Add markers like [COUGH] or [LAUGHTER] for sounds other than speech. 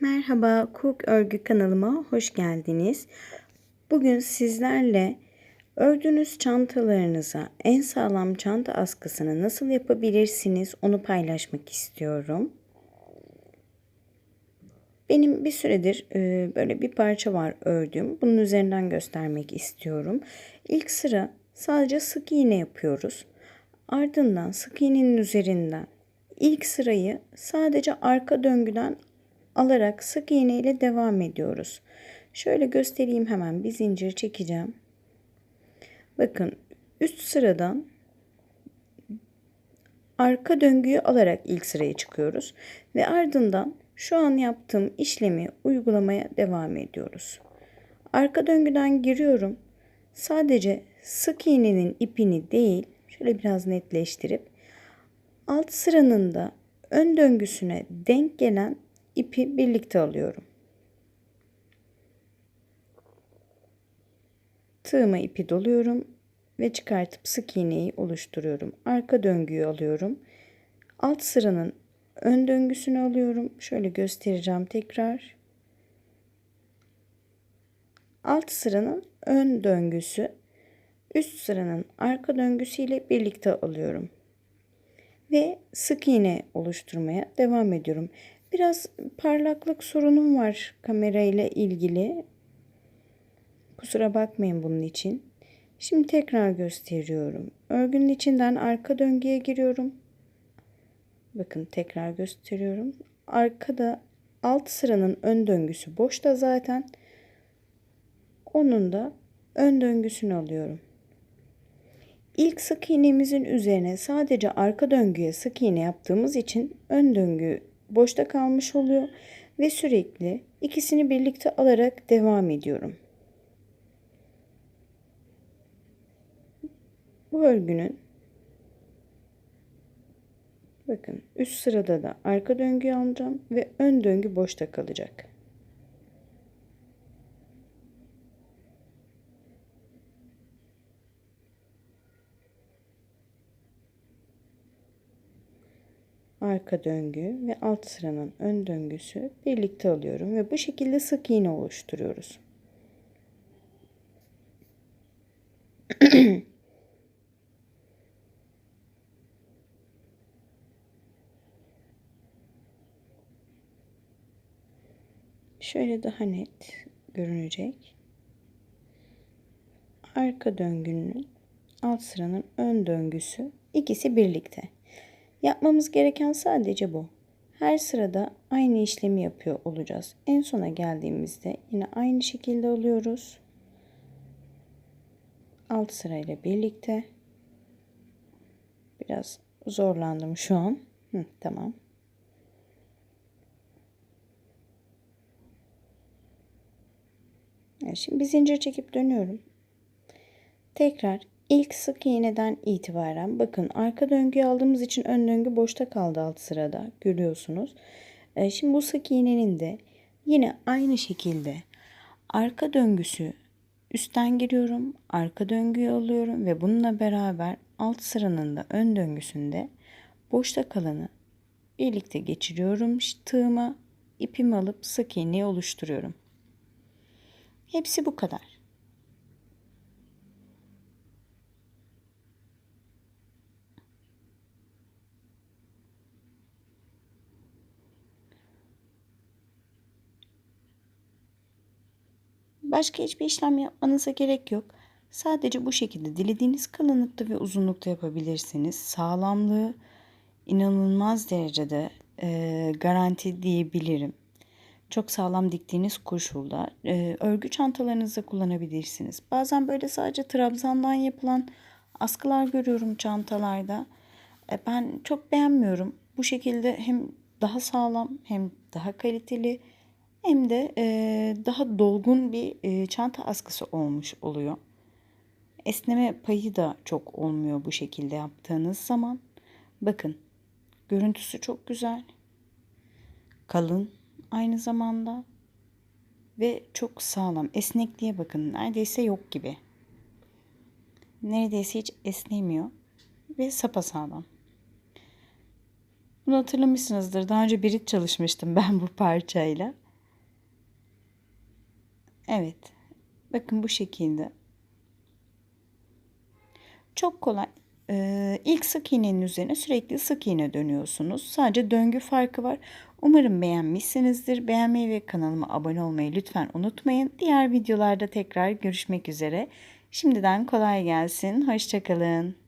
Merhaba, Cook Örgü kanalıma hoş geldiniz. Bugün sizlerle ördüğünüz çantalarınıza en sağlam çanta askısını nasıl yapabilirsiniz onu paylaşmak istiyorum. Benim bir süredir e, böyle bir parça var ördüğüm. Bunun üzerinden göstermek istiyorum. İlk sıra sadece sık iğne yapıyoruz. Ardından sık iğnenin üzerinden ilk sırayı sadece arka döngüden alarak sık iğne ile devam ediyoruz. Şöyle göstereyim hemen bir zincir çekeceğim. Bakın üst sıradan arka döngüyü alarak ilk sıraya çıkıyoruz ve ardından şu an yaptığım işlemi uygulamaya devam ediyoruz. Arka döngüden giriyorum. Sadece sık iğnenin ipini değil, şöyle biraz netleştirip alt sıranın da ön döngüsüne denk gelen ipi birlikte alıyorum. Tığıma ipi doluyorum ve çıkartıp sık iğneyi oluşturuyorum. Arka döngüyü alıyorum. Alt sıranın ön döngüsünü alıyorum. Şöyle göstereceğim tekrar. Alt sıranın ön döngüsü üst sıranın arka döngüsüyle birlikte alıyorum. Ve sık iğne oluşturmaya devam ediyorum. Biraz parlaklık sorunum var kamera ile ilgili. Kusura bakmayın bunun için. Şimdi tekrar gösteriyorum. Örgünün içinden arka döngüye giriyorum. Bakın tekrar gösteriyorum. Arkada alt sıranın ön döngüsü boşta zaten. Onun da ön döngüsünü alıyorum. İlk sık iğnemizin üzerine sadece arka döngüye sık iğne yaptığımız için ön döngü boşta kalmış oluyor ve sürekli ikisini birlikte alarak devam ediyorum. Bu örgünün bakın üst sırada da arka döngüyü alacağım ve ön döngü boşta kalacak. Arka döngü ve alt sıranın ön döngüsü birlikte alıyorum ve bu şekilde sık iğne oluşturuyoruz. [CLEARS THROAT] Şöyle daha net görünecek. Arka döngünün alt sıranın ön döngüsü ikisi birlikte. Yapmamız gereken sadece bu. Her sırada aynı işlemi yapıyor olacağız. En sona geldiğimizde yine aynı şekilde alıyoruz. Alt sırayla birlikte. Biraz zorlandım şu an. Hı, tamam. şimdi bir zincir çekip dönüyorum. Tekrar İlk sık iğneden itibaren bakın arka döngüyü aldığımız için ön döngü boşta kaldı alt sırada görüyorsunuz. Ee, şimdi bu sık iğnenin de yine aynı şekilde arka döngüsü üstten giriyorum. Arka döngüyü alıyorum ve bununla beraber alt sıranın da ön döngüsünde boşta kalanı birlikte geçiriyorum tığıma ipimi alıp sık iğneyi oluşturuyorum. Hepsi bu kadar. Başka hiçbir işlem yapmanıza gerek yok. Sadece bu şekilde dilediğiniz kalınlıkta ve uzunlukta yapabilirsiniz. Sağlamlığı inanılmaz derecede e, garanti diyebilirim. Çok sağlam diktiğiniz koşulda e, örgü çantalarınızda kullanabilirsiniz. Bazen böyle sadece trabzandan yapılan askılar görüyorum çantalarda. E, ben çok beğenmiyorum. Bu şekilde hem daha sağlam hem daha kaliteli hem de e, daha dolgun bir e, çanta askısı olmuş oluyor. Esneme payı da çok olmuyor bu şekilde yaptığınız zaman. Bakın görüntüsü çok güzel. Kalın aynı zamanda ve çok sağlam. Esnekliğe bakın neredeyse yok gibi. Neredeyse hiç esnemiyor ve sapasağlam. Bunu hatırlamışsınızdır. Daha önce birit çalışmıştım [LAUGHS] ben bu parçayla. Evet. Bakın bu şekilde. Çok kolay. Ee, ilk sık iğnenin üzerine sürekli sık iğne dönüyorsunuz. Sadece döngü farkı var. Umarım beğenmişsinizdir. Beğenmeyi ve kanalıma abone olmayı lütfen unutmayın. Diğer videolarda tekrar görüşmek üzere. Şimdiden kolay gelsin. Hoşçakalın.